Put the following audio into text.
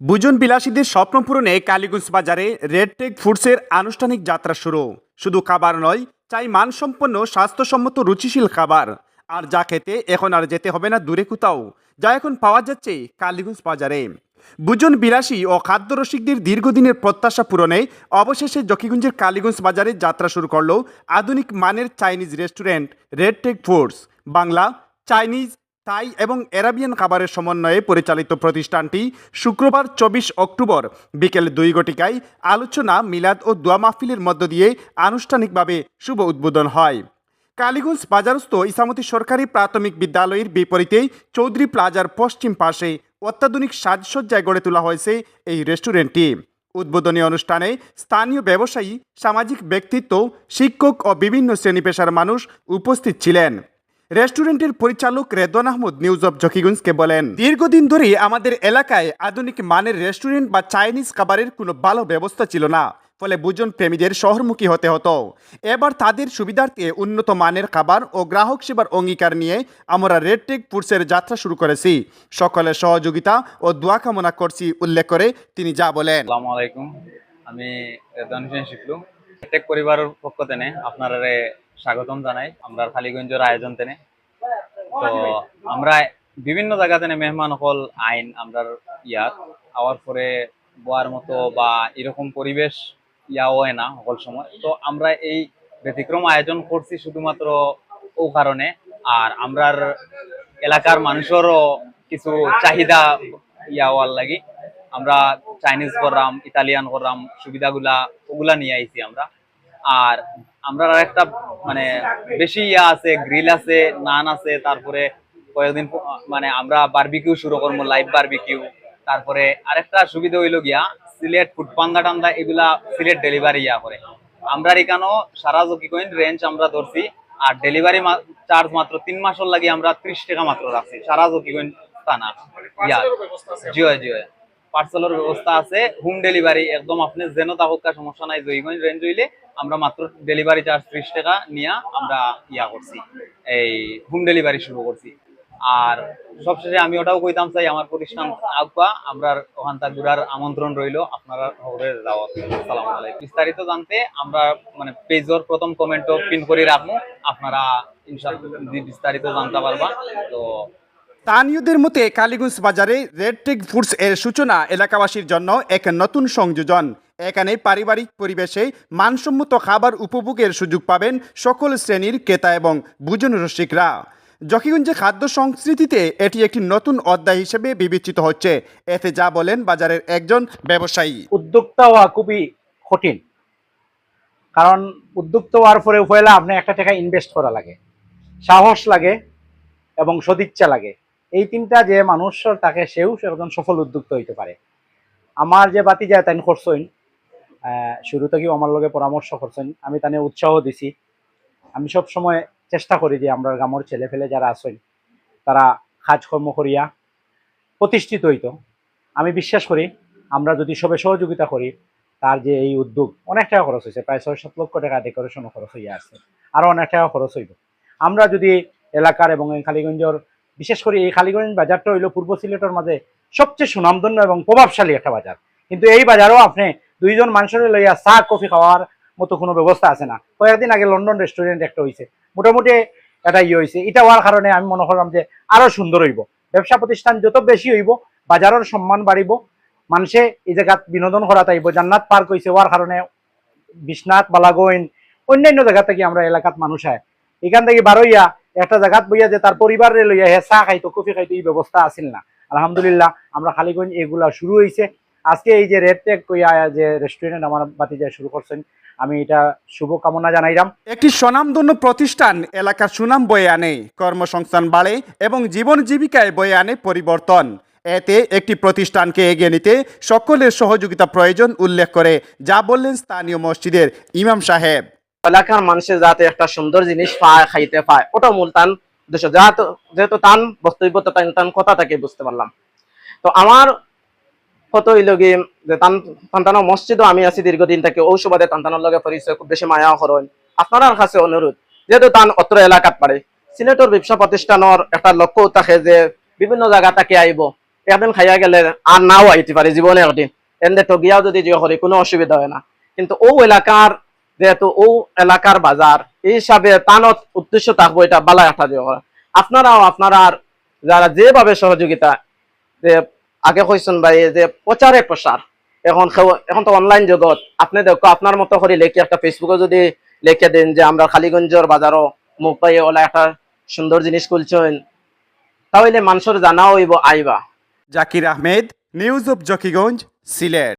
বুজন বিলাসীদের স্বপ্ন পূরণে কালীগঞ্জ বাজারে রেড টেক ফুডসের আনুষ্ঠানিক যাত্রা শুরু। শুধু খাবার নয়, চাই মানসম্পন্ন, স্বাস্থ্যসম্মত, রুচিশীল খাবার। আর যা খেতে এখন আর যেতে হবে না দূরে কোথাও, যা এখন পাওয়া যাচ্ছে কালীগঞ্জ বাজারে। বুজন বিলাসী ও খাদ্যরসিকদের দীর্ঘদিনের প্রত্যাশা পূরণে অবশেষে জকিগঞ্জের কালীগঞ্জ বাজারে যাত্রা শুরু করল আধুনিক মানের Chinese restaurant Red Tech Foods. Bangla, Chinese Thai এবং অ্যারাবিয়ান খাবারের সমন্বয়ে পরিচালিত প্রতিষ্ঠানটি শুক্রবার চব্বিশ অক্টোবর বিকেল দুই ঘটিকায় আলোচনা, মিলাদ ও দোয়া মাহফিলের মধ্য দিয়ে আনুষ্ঠানিকভাবে শুভ উদ্বোধন হয়। কালীগঞ্জ বাজারস্থ ইসামতি সরকারি প্রাথমিক বিদ্যালয়ের বিপরীতে চৌধুরী প্লাজার পশ্চিম পাশে অত্যাধুনিক সাজসজ্জায় গড়ে তোলা হয়েছে এই রেস্টুরেন্টটি। উদ্বোধনী অনুষ্ঠানে স্থানীয় ব্যবসায়ী, সামাজিক ব্যক্তিত্ব, শিক্ষক ও বিভিন্ন শ্রেণি পেশার মানুষ উপস্থিত ছিলেন। রেস্টুরেন্টের পরিচালক রেদন আহমদ নিউজ অব জকিগঞ্জকে বলেন, দীর্ঘদিন ধরে আমাদের এলাকায় আধুনিক মানের রেস্টুরেন্ট বা চাইনিজ খাবারের কোনো ভালো ব্যবস্থা ছিল না, ফলে বুজন প্রেমীদের শহরমুখী হতে হতো। এবার তাদের সুবিধার্থে উন্নত মানের খাবার ও গ্রাহক সেবার অঙ্গীকার নিয়ে আমরা রেড টেক ফুডসের যাত্রা শুরু করেছি। সকলের সহযোগিতা ও দোয়া কামনা করছি উল্লেখ করে তিনি যা বলেন। আমি পরিবারের পক্ষ থেকে আপনারা স্বাগতম জানাই আমরা খালিগঞ্জের আয়োজন তেনে। তো আমরা বিভিন্ন জায়গা থেকে মেহমান হল আইন আমরা ইয়াত। আওয়ার পরে বোয়ার মতো বা এরকম পরিবেশ ইয়া না সকল সময়। তো আমরা এই ব্যতিক্রম আয়োজন করছি শুধুমাত্র ও কারণে। আর আমরার এলাকার মানুষেরও কিছু চাহিদা ইয়া হওয়ার লাগি। আমরা চাইনিজ করলাম ইতালিয়ান করলাম সুবিধাগুলা ওগুলা নিয়ে আইছি আমরা। আর আমরা আর একটা মানে বেশি ইয়া আছে গ্রিল আছে নান আছে, তারপরে কয়েকদিন মানে আমরা বার্বিকিউ শুরু করব লাইভ বারবিকিউ তারপরে আরেকটা সুবিধা হইল গিয়া, সিলেট ফুড পান্দা টান্দা, এগুলা সিলেট ডেলিভারি ইয়া করে। আমরা এখানেও সারা জকিকইন রেঞ্জ আমরা ধরছি, আর ডেলিভারি চার্জ মাত্র তিন মাসের লাগি আমরা ত্রিশ টাকা মাত্র রাখছি, সারা জকিকইন থানা ইয়া, জি হয় জি হয়। পার্সেলের ব্যবস্থা আছে। হোম ডেলিভারি একদম আপনি যেন তাহকা সমস্যা নাই জয়গঞ্জ রেঞ্জ হইলে আমরা মাত্র ডেলিভারি চার্জ ত্রিশ টাকা নিয়ে আমরা ইয়া করছি। এই হোম ডেলিভারি শুরু করছি। আর সবশেষে আমি ওটাও কইতাম চাই, আমার প্রতিষ্ঠান আগুয়া আমরা ওখানটা ঘুরার আমন্ত্রণ রইল আপনারা খবরের দাওয়াত। আসসালামু আলাইকুম। বিস্তারিত জানতে আমরা মানে পেজর প্রথম কমেন্টও পিন করে রাখব। আপনারা ইনশাআল্লাহ বিস্তারিত জানতে পারবা। তো স্থানীয়দের মতে কালীগঞ্জ বাজারে রেড টেক ফুডস এর সূচনা এলাকাবাসীর জন্য এক নতুন সংযোজন। এখানে পারিবারিক পরিবেশে মানসম্মত খাবার উপভোগের সুযোগ পাবেন সকল শ্রেণির ক্রেতা এবং বুজন রসিকরা। জকিগঞ্জে খাদ্য সংস্কৃতিতে এটি একটি নতুন অধ্যায় হিসেবে বিবেচিত হচ্ছে। এতে যা বলেন বাজারের একজন ব্যবসায়ী। উদ্যোক্তা হওয়া খুবই কঠিন। কারণ উদ্যোক্তা হওয়ার পরে পয়লা আপনি একটা টাকা ইনভেস্ট করা লাগে। সাহস লাগে এবং সদিচ্ছা লাগে। এই তিনটা যে মানুষ তাকে সেও একজন সফল উদ্যোক্তা হইতে পারে। আমার যে বাতি যায় তাই করছেন শুরু থেকেও আমার লগে পরামর্শ করছেন আমি তানে উৎসাহ দিছি। আমি সব সময় চেষ্টা করি যে আমরা গ্রামের ছেলে ফেলে যারা আছেন তারা কাজকর্ম করিয়া প্রতিষ্ঠিত হইতো। আমি বিশ্বাস করি, আমরা যদি সবে সহযোগিতা করি, তার যে এই উদ্যোগ, অনেক টাকা খরচ হয়েছে প্রায় ছয় সাত লক্ষ টাকা ডেকোরেশনও খরচ হইয়া আছে। আরও অনেক টাকা খরচ হইব। আমরা যদি এলাকার এবং খালিগঞ্জের বিশেষ করে এই খালিগঞ্জ বাজারটা হইল পূর্ব সিলেটের মাঝে সবচেয়ে সুনামধন্য এবং প্রভাবশালী একটা বাজার। কিন্তু এই বাজারও আপনি দুইজন মানুষের লইয়া চা, কফি খাওয়ার মতো কোনো ব্যবস্থা আছে না। কয়েকদিন আগে লন্ডন রেস্টুরেন্ট একটা হয়েছে মোটামুটি এটা ইয়ে হয়েছে এটা হওয়ার কারণে আমি মনে করলাম যে আরও সুন্দর হইব। ব্যবসা প্রতিষ্ঠান যত বেশি হইব, বাজারের সম্মান বাড়িব। মানুষে এই জায়গাত বিনোদন করা তাইব। জান্নাত পার্ক হয়েছে হওয়ার কারণে বিশ্বনাথ, বালাগইন, অন্যান্য জায়গা থেকে আমরা এলাকাত মানুষ আয়। এখান থেকে বারোইয়া একটা জায়গাত বইয়া যে তার পরিবারে লইয়া হে চা খাইতো, কফি খাইতো, এই ব্যবস্থা আসিল না। আলহামদুলিল্লাহ, আমরা খালিগঞ্জ এগুলা শুরু হয়েছে আজকে এই যে রেড টেক কইয়া যে রেস্টুরেন্ট আমার বাতিজা শুরু করছেন, আমি এটা শুভ কামনা জানাইলাম একটি স্বনামধন্য প্রতিষ্ঠান, এলাকার সুনাম বয়ে আনে, কর্মসংস্থান বাড়ে এবং জীবন জীবিকায় বয়ে আনে পরিবর্তন। এতে একটি প্রতিষ্ঠানকে এগিয়ে নিতে সকলের সহযোগিতা প্রয়োজন উল্লেখ করে, যা বললেন স্থানীয় মসজিদের ইমাম সাহেব। এলাকার মানুষের যাতে একটা সুন্দর জিনিস পায়, খাইতে পায় ওটা মূল তান যেহেতু তান বক্তব্য তান কথা থেকে বুঝতে পারলাম। তো আমার মসজিদও আমি আছি দীর্ঘদিন থেকে ঔ সুবাদে তান্তানোর লগে পরিচয়, খুব বেশি মায়া হরণ। আপনার কাছে অনুরোধ, যেহেতু তান অত্র এলাকাত পারে, সিলেটর ব্যবসা প্রতিষ্ঠানের একটা লক্ষ্য থাকে যে বিভিন্ন জায়গা থেকে আইব। একদিন খাইয়া গেলে আর নাও আইতে পারে, জীবনে একদিন এনে ঠগিয়াও যদি জিও করি কোনো অসুবিধা হয় না। কিন্তু ও এলাকার যেহেতু ও এলাকার বাজার, এই হিসাবে তানত উদ্দেশ্য থাকব এটা বালা একটা জিও করা। আপনারাও, আপনারা যারা যেভাবে সহযোগিতা, যে আগে কইছেন ভাই যে প্রচারে প্রসার, এখন এখন তো অনলাইন জগৎ, আপনি দেখো, আপনার মতো করে লেখে একটা ফেসবুকে যদি লিখে দেন যে আমরা খালিগঞ্জের বাজারও মুখ পাইয়ে ওলা একটা সুন্দর জিনিস খুলছেন, তাহলে মানুষের জানাও হইব, আইবা। Zakir Ahmed news of Zakiganj Sylhet.